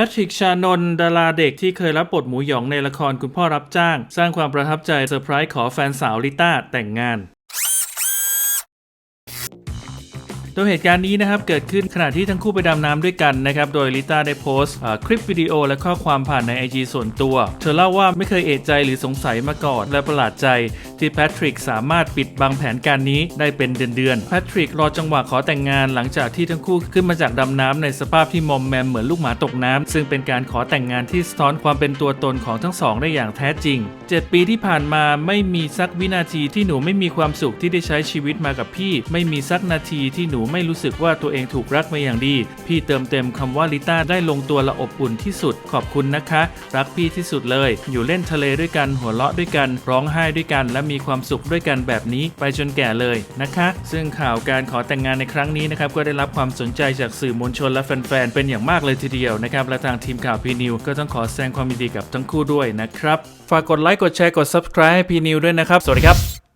พทริกชานนท์ดาราเด็กที่เคยรับบทหมูหยองในละครคุณพ่อรับจ้าง สร้างความประทับใจเซอร์ไพรส์ขอแฟนสาวลิต้าแต่งงาน ดยเหตุการณ์นี้นะครับเกิดขึ้นขณะที่ทั้งคู่ไปดำน้ำด้วยกันนะครับโดยลิต้าได้โพสต์คลิปวิดีโอและข้อความผ่านใน IG ส่วนตัว เธอเล่าว่าไม่เคยเอะใจหรือสงสัยมาก่อน และประหลาดใจที่แพทริกสามารถปิดบังแผนการนี้ได้เป็นเดือนๆแพทริกรอจังหวะขอแต่งงานหลังจากที่ทั้งคู่ขึ้นมาจากดำน้ำในสภาพที่มอมแมมเหมือนลูกหมาตกน้ำซึ่งเป็นการขอแต่งงานที่สะท้อนความเป็นตัวตนของทั้งสองได้อย่างแท้จริง 7 ปีที่ผ่านมาไม่มีสักวินาทีที่หนูไม่มีความสุขที่ได้ใช้ชีวิตมากับพี่ ไม่มีสักนาทีที่หนูไม่รู้สึกว่าตัวเองถูกรักมาอย่างดี พี่เติมเต็มคำว่าลิต้าได้ลงตัวละอบอุ่นที่สุด ขอบคุณนะคะ รักพี่ที่สุดเลย อยู่เล่นทะเลด้วยกัน หัวเราะด้วยกัน ร้องไห้ด้วยกัน และมีความสุขด้วยกันแบบนี้ไปจนแก่เลยนะคะ ซึ่งข่าวการขอแต่งงานในครั้งนี้นะครับก็ได้รับความสนใจจากสื่อมวลชนและแฟนๆเป็นอย่างมากเลยทีเดียวนะครับและทางทีมข่าวพีนิวก็ต้องขอแสดงความยินดีกับทั้งคู่ด้วยนะครับ ฝากกดไลค์กดแชร์กด subscribe ให้พีนิวด้วยนะครับ สวัสดีครับ